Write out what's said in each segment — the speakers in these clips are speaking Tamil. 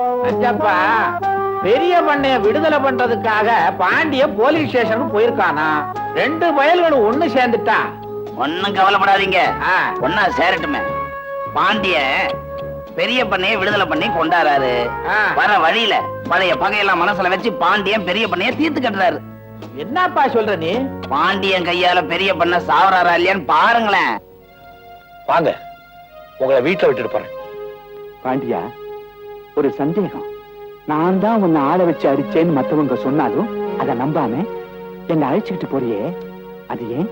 அஞ்சப்பா பெரிய பண்ணைய விடுதலை பண்றதுக்காக பாண்டிய போலீஸ் ஸ்டேஷனுக்கு போயிருக்கானா? ரெண்டு பயல்களும் ஒண்ணு சேர்ந்துட்டா? ஒண்ணும் கவலைப்படாதீங்க. ஒன்னா சேரட்டுமே. பாண்டிய பெரிய பண்ணைய விடுதலை பண்ணி கொண்டாடுறாரு. வர வழியில பழைய பகையெல்லாம் மனசுல வச்சு பாண்டியன் பெரிய பண்ணைய தீர்த்து கட்டுறாரு. என்னப்பா சொல்ற நீ? பாண்டியன் கையால பெரிய பண்ண சாவறாரா இல்லையான்னு பாருங்களேன். வாங்க. உங்களை வீட்டுல விட்டுட்டு போறேன். பாண்டியா? ஒரு சந்தேகம். நான் தான் உன்னை ஆள வச்சு அடிச்சேன்னு மத்தவங்க சொன்னாலும் அத நம்பாம என்னை அழைச்சுக்கிட்டு போறியே? அது ஏன்?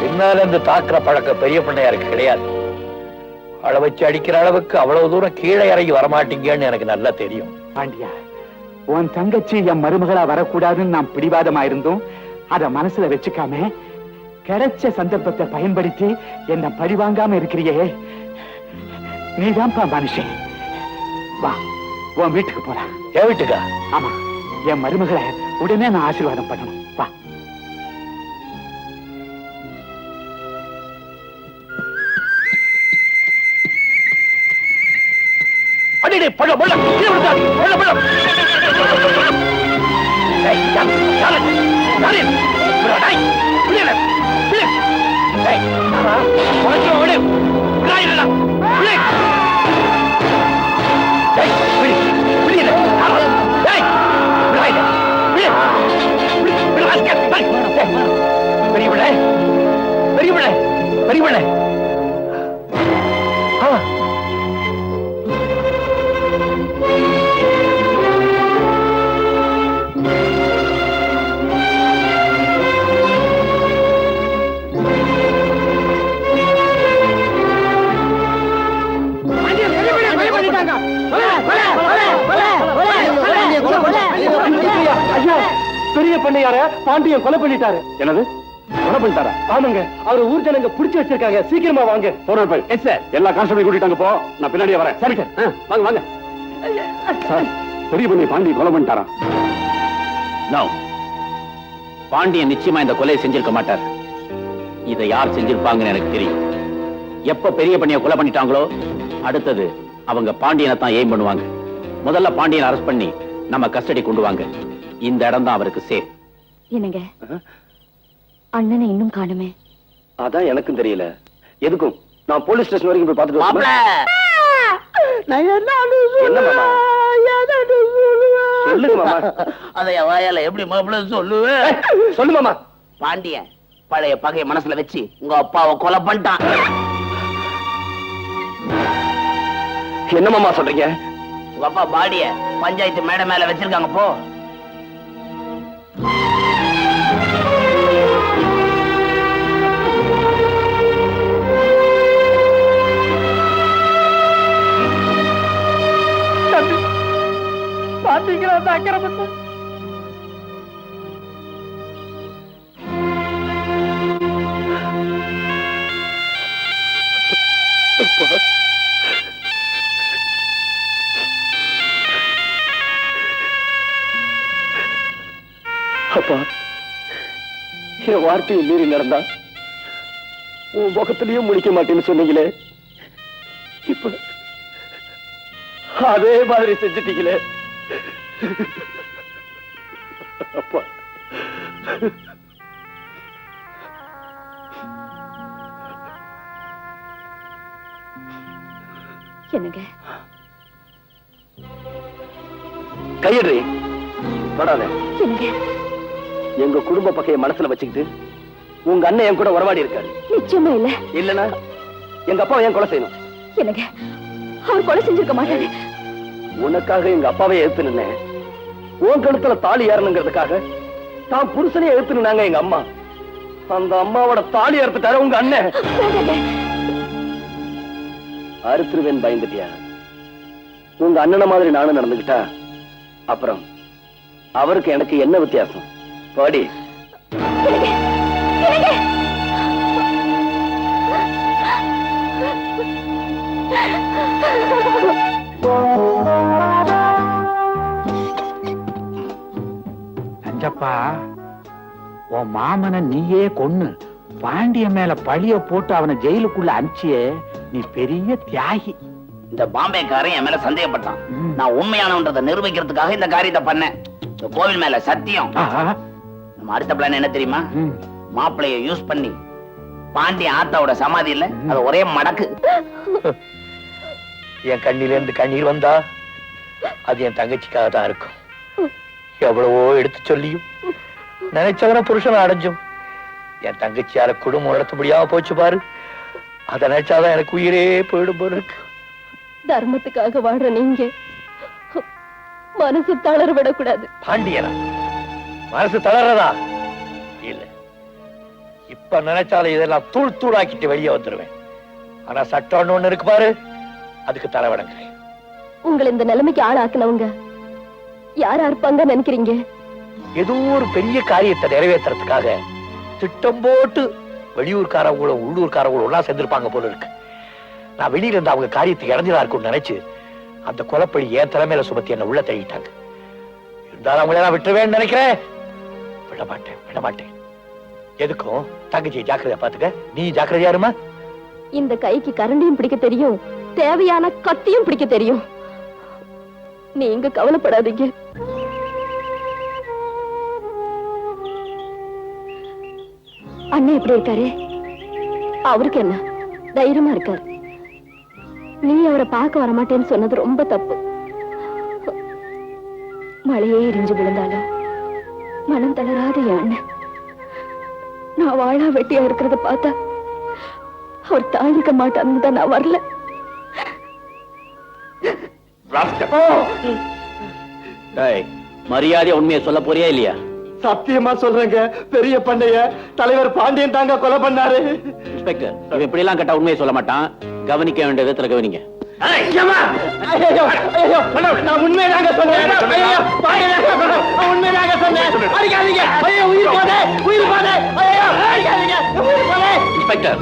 பின்னால இருந்து தாக்குற பழக்கம் பெரிய பண்ணையாருக்கு கிடையாது. அள வச்சு அடிக்கிற அளவுக்கு அவ்வளவு தூரம் கீழே இறங்கி வரமாட்டீங்கன்னு எனக்கு நல்லா தெரியும். பாண்டியா உன் தங்கச்சி என் மருமகளா வரக்கூடாதுன்னு நான் பிடிவாதமா இருந்தோம் அத மனசுல வச்சுக்காம கிடைச்ச சந்தர்ப்பத்தை பயன்படுத்தி என்ன பழிவாங்காம இருக்கிறியே. நீதான்ப்பா மனுஷன். வா உன் வீட்டுக்கு போலாம். என் வீட்டுக்கா? ஆமா என் மருமகளை உடனே நான் ஆசீர்வாதம் பண்ணணும். வா. அடிடே பழம் பழம் பழம் பழம். ஏய், யாரா? உனக்கு பாண்டியன் கொலை பண்ணிட்டாரு. என்னது? கொலை பண்ணிட்டாரா? ஆமாங்க. அவர் ஊர் ஜனங்க புடிச்சு வச்சிருக்காங்க. சீக்கிரமா வாங்க. போறோம் போய். Yes sir. எல்லா கான்ஸ்டபிள் கூட்டிட்டாங்க போ. நான் பின்னாடியே வரேன். சரி சார். வாங்க வாங்க. சார் பெரிய பண்ணி பாண்டி கொலை பண்ணிட்டாரா? நோ பாண்டியன் நிச்சயமா இந்த கொலையை செஞ்சிருக்க மாட்டார். இதை யார் செஞ்சிருப்பாங்கன்னு எனக்கு தெரியும். எப்ப பெரிய பண்ணிய கொலை பண்ணிட்டாங்களோ அடுத்தது அவங்க பாண்டியனை தான் எய்ம் பண்ணுவாங்க. முதல்ல பாண்டியனை அரெஸ்ட் பண்ணி நம்ம கஸ்டடி கொண்டு வாங்க. இந்த இடம் தான் அவருக்கு சேஃப் என்னங்க? அண்ணனை இன்னும் காணுமே. அதான் எனக்கும் தெரியல. எதுக்கும்? நான் போலீஸ் ஸ்டேஷன் வரைக்கும் போய் பார்த்துட்டு சொல்லுங்க மாமா. அதை வாயால எப்படி மாப்பிள சொல்லுவேன்? சொல்லு மாமா. பாண்டியன் பழைய பகைய மனசுல வச்சு உங்க அப்பாவை கொலை பண்ணிட்டான். என்ன மாமா சொல்றீங்க? உங்க அப்பா பாடிய பஞ்சாயத்து மேடை மேல வச்சிருக்காங்க போ. பாத்தீங்களா அந்த அக்கிரமத்தை அப்பா என் வார்த்தையை மீறி நடந்தா உன் முகத்திலையும் முடிக்க மாட்டேன்னு சொன்னீங்களே. இப்ப அதே மாதிரி செஞ்சுட்டீங்களே. அப்பா. என்னங்க? கையடி தொடாத என்னங்க? எங்க குடும்ப பகைய மனசுல வச்சுக்கிட்டு உங்க அண்ணன் என் கூட உறவாடி இருக்காரு. நிச்சயமா இல்ல. இல்லனா எங்க அப்பாவை ஏன் கொலை செய்யணும்? என்னங்க? அவர் கொலை செஞ்சிருக்க மாட்டாரு. உனக்காக எங்க அப்பாவை எதிர்த்து நின்னேன் உன் கழுத்துல தாலி ஏறணுங்கிறதுக்காக தான் புருஷனே எதிர்த்து நின்னாங்க எங்க அம்மா. அந்த அம்மாவோட தாலி அறுத்துட்டாரு உங்க அண்ணன். அறுத்துருவேன் பயந்துட்டியா? உங்க அண்ணனை மாதிரி நானும் நடந்துகிட்டா அப்புறம் அவருக்கு எனக்கு என்ன வித்தியாசம்? பாடி. அஞ்சப்பா உன் மாமனை நீயே கொன்னு. பாண்டிய மேல பழிய போட்டு அவனை ஜெயிலுக்குள்ள அனுப்பிச்சியே நீ பெரிய தியாகி. இந்த பாம்பேக்காரன் என் மேல சந்தேகப்பட்டான். நான் உண்மையானவன்றதை நிரூபிக்கிறதுக்காக இந்த காரியத்தை பண்ணேன். இந்த கோவில் மேல சத்தியம். நம்ம அடுத்த பிளான் என்ன தெரியுமா? மாப்பிளைய யூஸ் பண்ணி பாண்டி ஆத்தாவோட சமாதி இல்ல அது ஒரே மடக்கு. என் கண்ணில இருந்து கண்ணீர் வந்தா அது என் தங்கச்சிக்காக தான் இருக்கும். எவ்வளவோ எடுத்து சொல்லியும் நினைச்சவன புருஷன் அடைஞ்சும். என் தங்கச்சியால குடும்பம் நடத்த முடியாம போச்சு பாரு. அதை நினைச்சாதான் எனக்கு உயிரே போயிடும் போல இருக்கு. தர்மத்துக்காக வாழ்ற நீங்க மனசு தளர விடக்கூடாது. பாண்டியனா? மனசு தளர்றதா இல்ல. இப்ப நினைச்சாலும் இதெல்லாம் தூள் தூளாக்கிட்டு வெளியே வந்துருவேன். ஆனா சட்டம்னு ஒண்ணு இருக்கு பாரு அதுக்கு தலை வணங்குறேன். உங்களை இந்த நிலைமைக்கு ஆளாக்குனவங்க யாரா இருப்பாங்க நினைக்கிறீங்க? ஏதோ ஒரு பெரிய காரியத்தை நிறைவேற்றுறதுக்காக திட்டம் போட்டு வெளியூர்காரங்களும் உள்ளூர்காரங்களும் ஒண்ணா சேர்ந்திருப்பாங்க போல இருக்கு. நான் வெளியில இருந்து அவங்க காரியத்துக்கு இறஞ்சதா இருக்கும்னு நினைச்சு அந்த கொலைப்பழி என் தலைமையில சுமத்தி என்ன உள்ள தள்ளிட்டாங்க. இருந்தாலும் அவங்கள நான் விட்டுருவேன்னு நினைக்கிறேன். விடமாட்டேன் விடமாட்டேன். எதுக்கும்? தங்கச்சி ஜாக்கிரதையா பாத்துக்க நீ ஜாக்கிரதையா இருமா? இந்த கைக்கு கரண்டியும் பிடிக்க தெரியும் தேவையான கத்தியும் பிடிக்க தெரியும். நீங்க கவலைப்படாதீங்க. அண்ணன் எப்படி இருக்காரு? அவருக்கு என்ன? தைரியமா இருக்காரு. நீ அவரை பார்க்க வரமாட்டேன்னு சொன்னது ரொம்ப தப்பு. மழையே எரிஞ்சு விழுந்தாலும் மனம் தளராத அண்ணன். நான் வாழா வெட்டியா இருக்கிறத பார்த்தா அவர் தாங்கிக்க மாட்டான்னு தான் நான் வரல. டேய் மரியாதையா உண்மையை சொல்ல போறியா இல்லையா? சத்தியமா சொல்றேங்க பெரிய பண்ணைய. தலைவர் பாண்டியன் தாங்க கொலை பண்ணாரு. இன்ஸ்பெக்டர் இப்படி எல்லாம் கேட்டா உண்மையை சொல்ல மாட்டான். கவனிக்க வேண்டிய விதத்துல கவனிங்க. நான் உண்மைதாங்க சொன்னேன் ஐயோ, பாண்டியன் தாங்க சொன்னேன். நான் உண்மைதாங்க சொன்னேன் அடிக்காதீங்க ஐயோ உயிர் போதே உயிர் போதே ஐயோ அடிக்காதீங்க உயிர் போதே இன்ஸ்பெக்டர்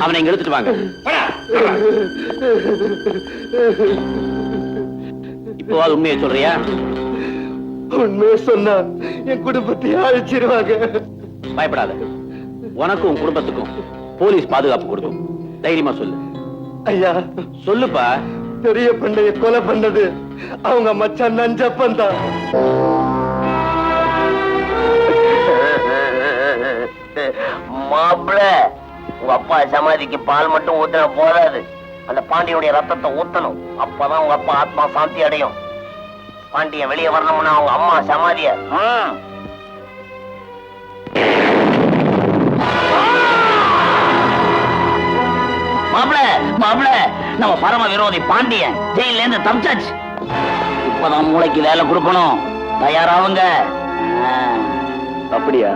அவனை இங்க எடுத்துட்டு வாங்க இப்போ அது உண்மையை சொல்றியா உண்மையை சொன்னா என் குடும்பத்தை அழிச்சிருவாங்க பயப்படாத உனக்கும் உன் குடும்பத்துக்கும் போலீஸ் பாதுகாப்பு கொடுக்கும் தைரியமா சொல்லு ஐயா சொல்லுப்பா. பெரிய பண்ணைய கொலை பண்ணது அவங்க மச்சான் நஞ்சப்பன் தான். மாப்பிள உங்க அப்பா சமாதிக்கு பால் மட்டும் ஊத்தினா போதாது. அந்த பாண்டியனுடைய ரத்தத்தை ஊத்தணும். அப்பதான் உங்க அப்பா ஆத்மா சாந்தி அடையும். பாண்டியன் வெளியே வரணும்னா அவங்க அம்மா சமாதிய. நம்ம பரம விரோதி பாண்டியன் ஜெயில இருந்து தப்பிச்சாச்சு. இப்பதான் மூளைக்கு வேலை கொடுக்கணும். தயாராவுங்க. அப்படியா?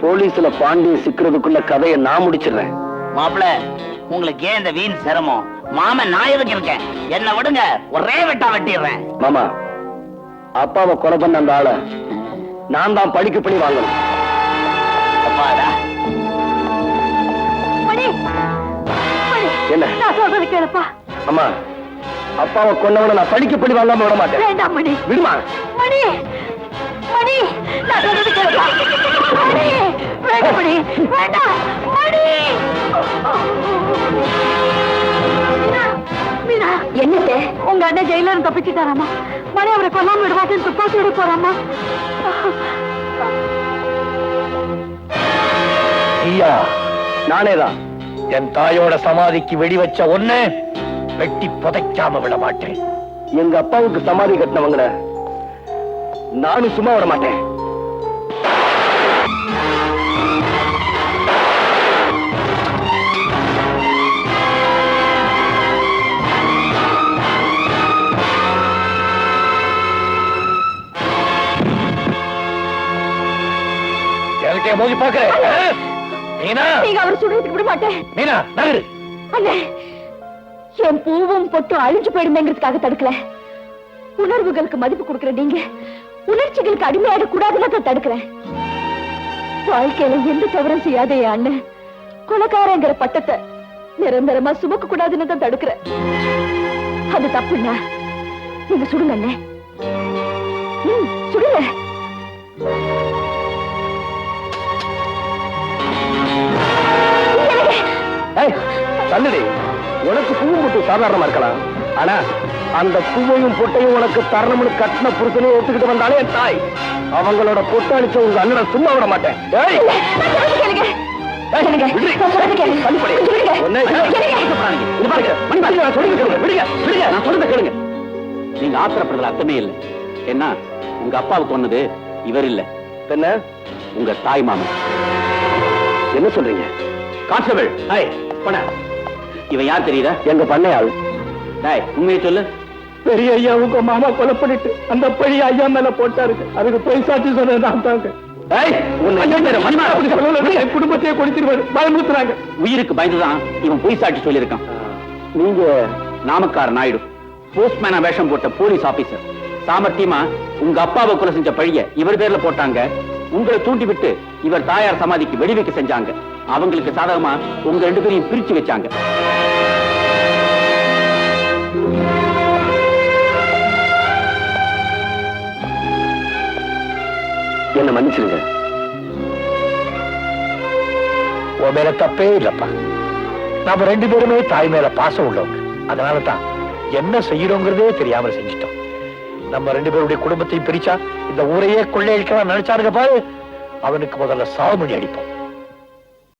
போலீஸ்ல பாண்டிய சிக்கிறதுக்குள்ள கதையை நான் முடிச்சிடுறேன். மாப்பிள உங்களுக்கு ஏன் இந்த வீண் சிரமம்? மாமன் நான் எதுக்கு இருக்கேன்? என்ன விடுங்க ஒரே வெட்டா வெட்டிடுறேன். மாமா அப்பாவை கொலை பண்ண அந்த ஆளை நான் தான் படிக்க பண்ணி வாங்கணும். என்ன? நான் சொல்றது கேளுப்பா. அம்மா அப்பாவை கொன்னவன நான் படிக்க பண்ணி வாங்காம விட மாட்டேன். வேண்டாம் மணி. விடுமா? மணி. மணி. நான் சொல்றது கேளுப்பா. மணி. வேண்டாம் மணி. வேண்டாம் மணி. மீனா என்னத்த உங்க அண்ணன் ஜெயில இருந்து தப்பிச்சுட்டாராமா? மணி அவரை கொல்லாம விடுவாங்க துப்பாக்கி விட போறாமா? ஐயா நானேதான். என் தாயோட சமாதிக்கு வெடி வச்ச ஒண்ணு வெட்டி புதைக்காம விட மாட்டேன். எங்க அப்பாவுக்கு சமாதி கட்டினவங்கள நானும் சும்மா விட மாட்டேன். எனக்கே மோதி பாக்குறேன் மீனா! நீங்க அவர் சுடுறதுக்கு விட மாட்டேன். மீனா நகரு! அண்ணே என் பூவும் பொட்டும் அழிஞ்சு போயிடுமேங்கிறதுக்காக தடுக்கல. உணர்வுகளுக்கு மதிப்பு கொடுக்கிற நீங்க உணர்ச்சிகளுக்கு அடிமையாட கூடாதுன்னு தான் தடுக்கிறேன். வாழ்க்கையில எந்த தவறும் செய்யாத என் அண்ணன் கொலக்காரங்கிற பட்டத்தை நிரந்தரமா சுமக்க கூடாதுன்னு தான் தடுக்கிறேன். அது தப்புண்ணா நீங்க சுடுங்க அண்ணே. தள்ளுடி உனக்கு பூவும் பொட்டு சாதாரணமா இருக்கலாம். ஆனா அந்த பூவையும் பொட்டையும் உனக்கு தரணும்னு கட்டின புருஷனையும் ஒத்துக்கிட்டு வந்தாலே என் தாய். அவங்களோட பொட்டு அடிச்ச உங்க அண்ணனை சும்மா விட மாட்டேன். நீங்க ஆத்திரப்படுறதுல அர்த்தமே இல்லை. என்ன உங்க அப்பாவுக்கு கொன்னது இவர் இல்ல. என்ன உங்க தாய் மாமன். என்ன சொல்றீங்க? கான்ஸ்டபிள். ஹாய் போன இவன் யார் தெரியுதா? எங்க பண்ணையாள். டேய் உண்மையை சொல்லு. பெரிய ஐயா உங்க மாமா கொலை பண்ணிட்டு அந்த பழைய ஐயா மேல போட்டாருங்க அதுக்கு போய் சாட்சி சொன்னது நான் தாங்க. குடும்பத்தையே கொடுத்துருவாரு பயமுறுத்துறாங்க. உயிருக்கு பயந்துதான் இவன் பொய் சாட்சி சொல்லியிருக்கான் நீங்க நாமக்கார நாயுடு. போஸ்ட்மேனா வேஷம் போட்ட போலீஸ் ஆபீசர் சாமர்த்தியமா உங்க அப்பாவை கொலை செஞ்ச பழிய இவர் பேர்ல போட்டாங்க. உங்களை தூண்டி விட்டு இவர் தாயார் சமாதிக்கு வெடி வைக்க செஞ்சாங்க. அவங்களுக்கு சாதகமா உங்க ரெண்டு பேரையும் பிரிச்சு வச்சாங்க. என்ன மன்னிச்சிருங்க உன் மேல தப்பே இல்லப்பா. நாம ரெண்டு பேருமே தாய் மேல பாசம் உள்ளவங்க. அதனால தான் என்ன செய்யறோங்கிறதே தெரியாம செஞ்சிட்டோம். நம்ம ரெண்டு பேருடைய குடும்பத்தையும் பிரிச்சா இந்த ஊரையே கொள்ளையடிக்கலாம் நினைச்சாருங்க பாரு. அவனுக்கு முதல்ல சாமணி அடிப்போம்.